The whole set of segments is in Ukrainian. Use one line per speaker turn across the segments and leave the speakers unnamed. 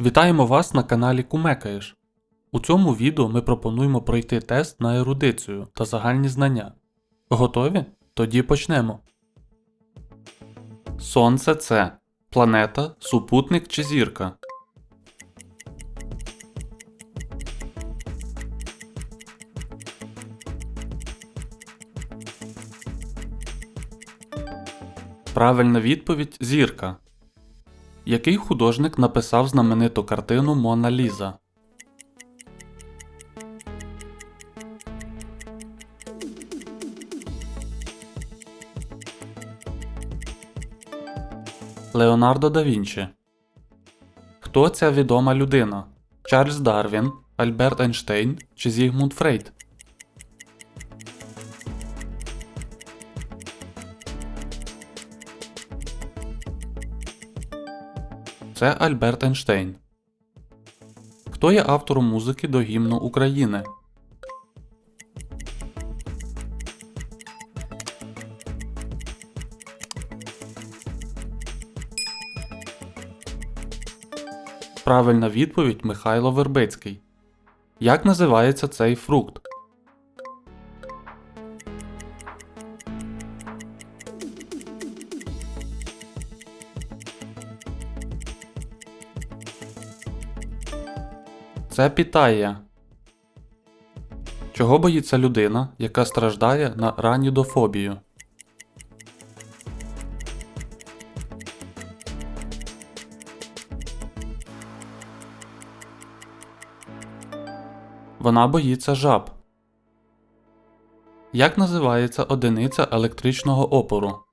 Вітаємо вас на каналі Кумекаєш. У цьому відео ми пропонуємо пройти тест на ерудицію та загальні знання. Готові? Тоді почнемо. Сонце це планета, супутник чи зірка. Правильна відповідь зірка. Який художник написав знамениту картину Мона Ліза? Леонардо да Вінчі. Хто ця відома людина? Чарльз Дарвін, Альберт Ейнштейн чи Зігмунд Фрейд? Це Альберт Ейнштейн. Хто є автором музики до гімну України? Правильна відповідь Михайло Вербицький. Як називається цей фрукт? Це пітає. Чого боїться людина, яка страждає на ранідофобію? Вона боїться жаб. Як називається одиниця електричного опору?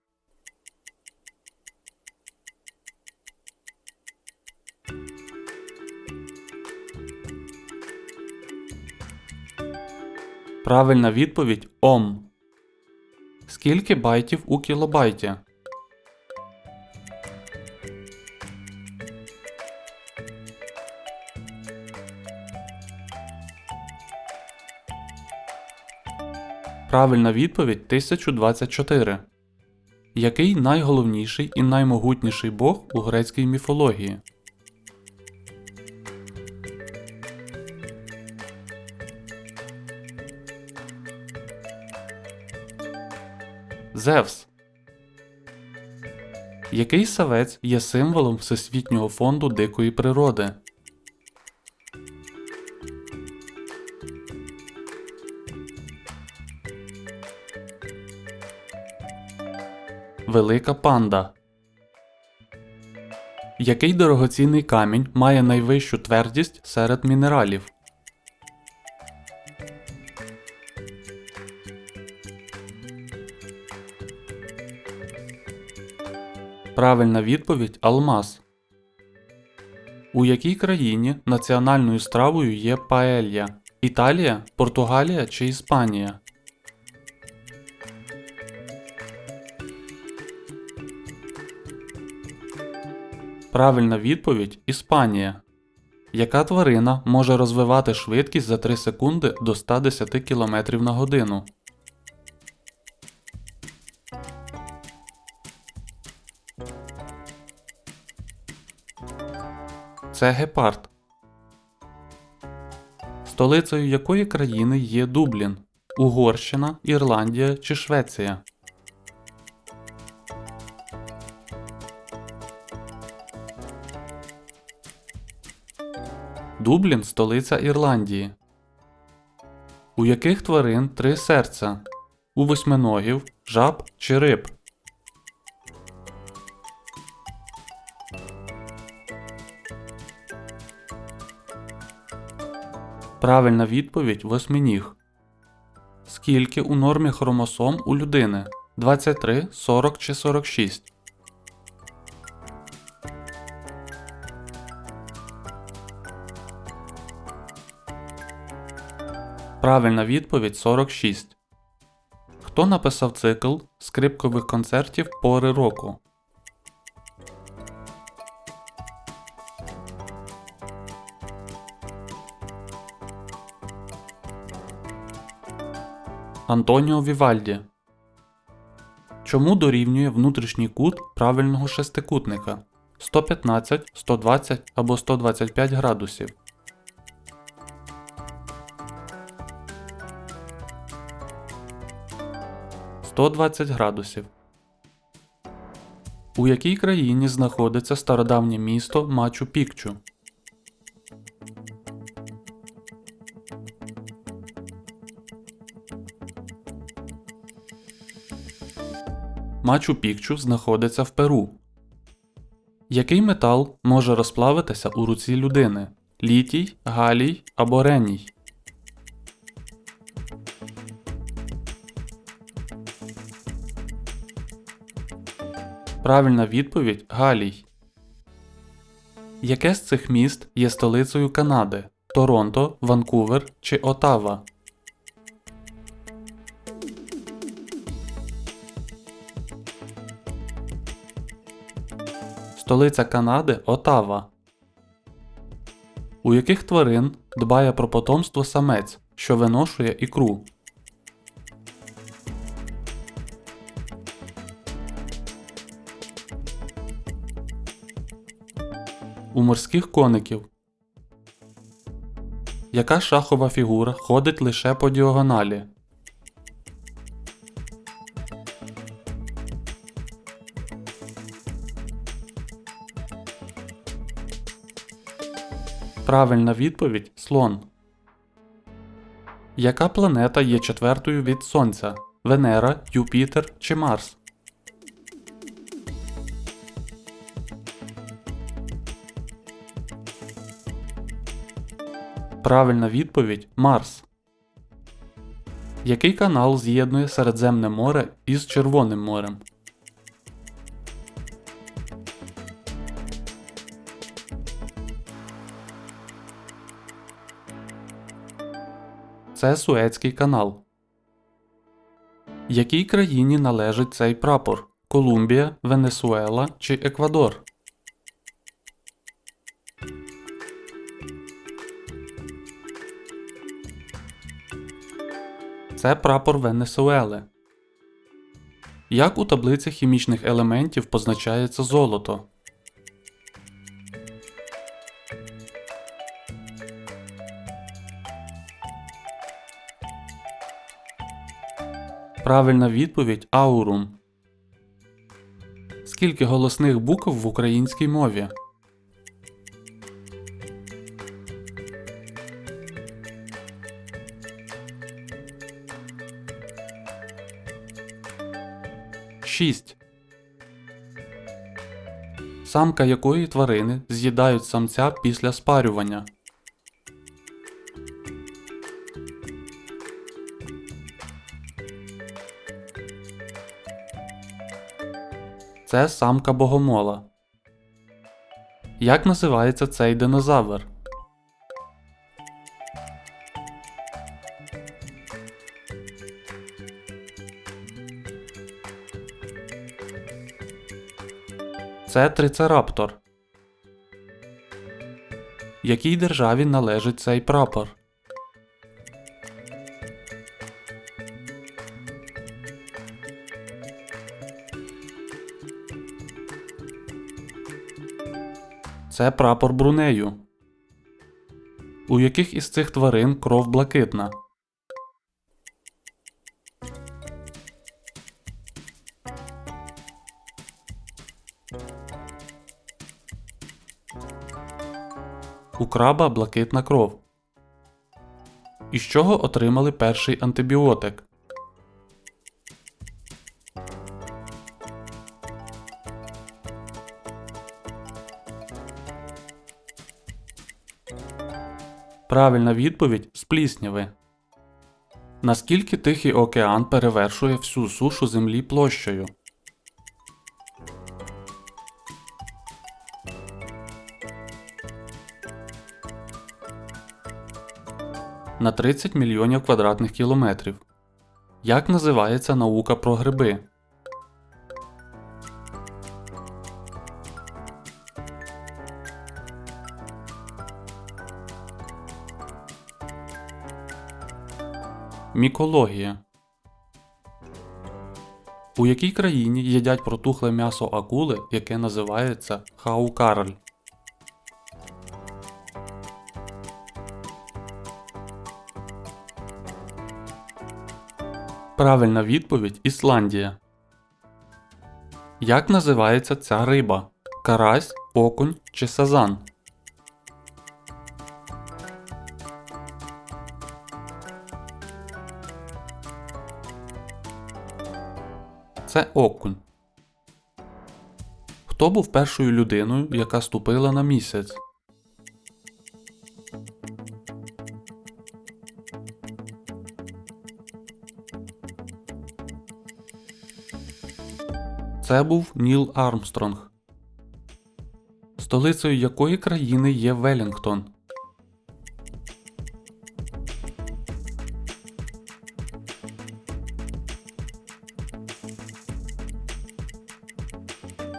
Правильна відповідь Ом. Скільки байтів у кілобайті? Правильна відповідь 1024. Який найголовніший і наймогутніший бог у грецькій міфології? Зевс. Який савець є символом Всесвітнього фонду дикої природи? Велика панда. Який дорогоцінний камінь має найвищу твердість серед мінералів? Правильна відповідь Алмаз. У якій країні національною стравою є паелья? Італія, Португалія чи Іспанія? Правильна відповідь Іспанія. Яка тварина може розвивати швидкість за 3 секунди до 110 км на годину? Це гепард. Столицею якої країни є Дублін? Угорщина, Ірландія чи Швеція? Дублін столиця Ірландії. У яких тварин три серця? У восьминогів, жаб чи риб? Правильна відповідь восьминіг. Скільки у нормі хромосом у людини? 23, 40 чи 46? Правильна відповідь 46. Хто написав цикл скрипкових концертів пори року? Антоніо Вівальді. Чому дорівнює внутрішній кут правильного шестикутника? 115, 120 або 125 градусів. Сто градусів. У якій країні знаходиться стародавнє місто Мачу Пікчу? Мачу Пікчу знаходиться в Перу. Який метал може розплавитися у руці людини? Літій, галій або реній? Правильна відповідь Галій. Яке з цих міст є столицею Канади? Торонто, Ванкувер чи Отава? Столиця Канади Отава. У яких тварин дбає про потомство самець, що виношує ікру? У морських коників. Яка шахова фігура ходить лише по діагоналі? Правильна відповідь слон. Яка планета є четвертою від Сонця? Венера, Юпітер чи Марс? Правильна відповідь Марс. Який канал з'єднує Середземне море із Червоним морем? Це Суецький канал. Якій країні належить цей прапор? Колумбія, Венесуела чи Еквадор? Це прапор Венесуели. Як у таблиці хімічних елементів позначається золото? Правильна відповідь аурум. Скільки голосних букв в українській мові? Шість. Самка якої тварини з'їдають самця після спарювання? Це самка богомола. Як називається цей динозавр? Це трицераптор. Якій державі належить цей прапор? Це прапор Брунею. У яких із цих тварин кров блакитна? У краба блакитна кров. Із чого отримали перший антибіотик? Правильна відповідь з плісняви. Наскільки Тихий океан перевершує всю сушу Землі площею? На 30 мільйонів квадратних кілометрів. Як називається наука про гриби? Мікологія. У якій країні їдять протухле м'ясо акули, яке називається хаукарль? Правильна відповідь Ісландія. Як називається ця риба? Карась, окунь чи сазан? Це окунь. Хто був першою людиною, яка ступила на місяць? Це був Ніл Армстронг. Столицею якої країни є Велінгтон?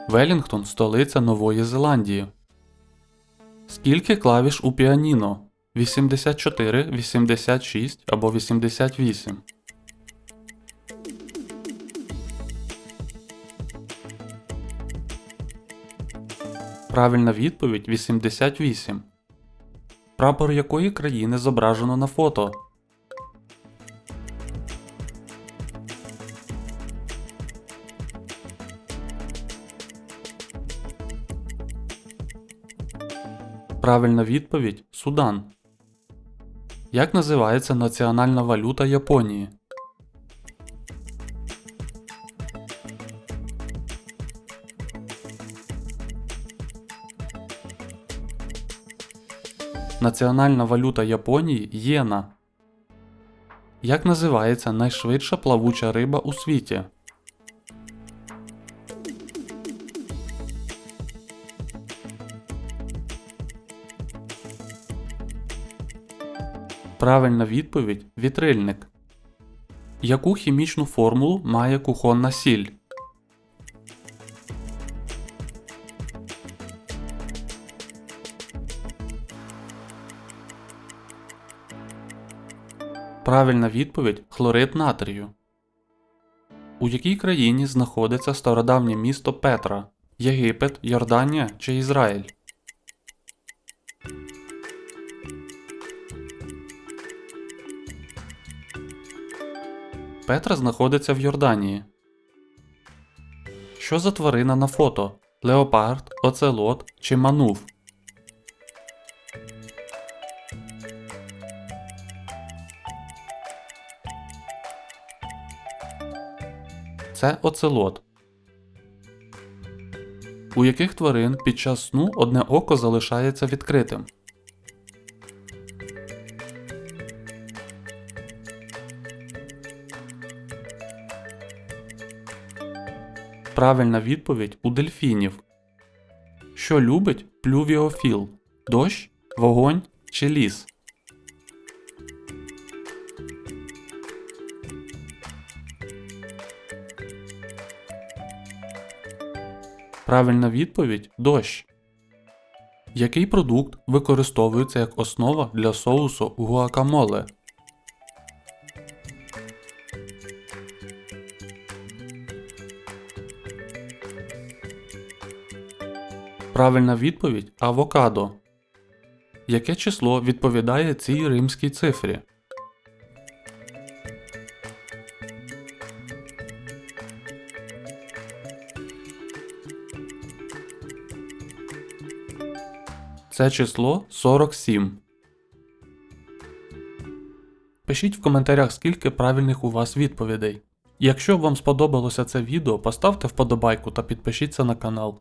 Велінгтон столиця Нової Зеландії. Скільки клавіш у піаніно? 84, 86 або 88. Правильна відповідь 88. Прапор якої країни зображено на фото? Правильна відповідь Судан. Як називається національна валюта Японії? Національна валюта Японії єна. Як називається найшвидша плавуча риба у світі? Правильна відповідь вітрильник. Яку хімічну формулу має кухонна сіль? Правильна відповідь хлорид натрію. У якій країні знаходиться стародавнє місто Петра? Єгипет, Йорданія чи Ізраїль? Петра знаходиться в Йорданії. Що за тварина на фото? Леопард, оцелот чи манув? Це оцелот. У яких тварин під час сну одне око залишається відкритим? Правильна відповідь у дельфінів. Що любить плювіофіл? Дощ, вогонь чи ліс? Правильна відповідь дощ. Який продукт використовується як основа для соусу гуакамоле? Правильна відповідь авокадо. Яке число відповідає цій римській цифрі? Це число 47. Пишіть в коментарях, скільки правильних у вас відповідей. Якщо вам сподобалося це відео, поставте вподобайку та підпишіться на канал.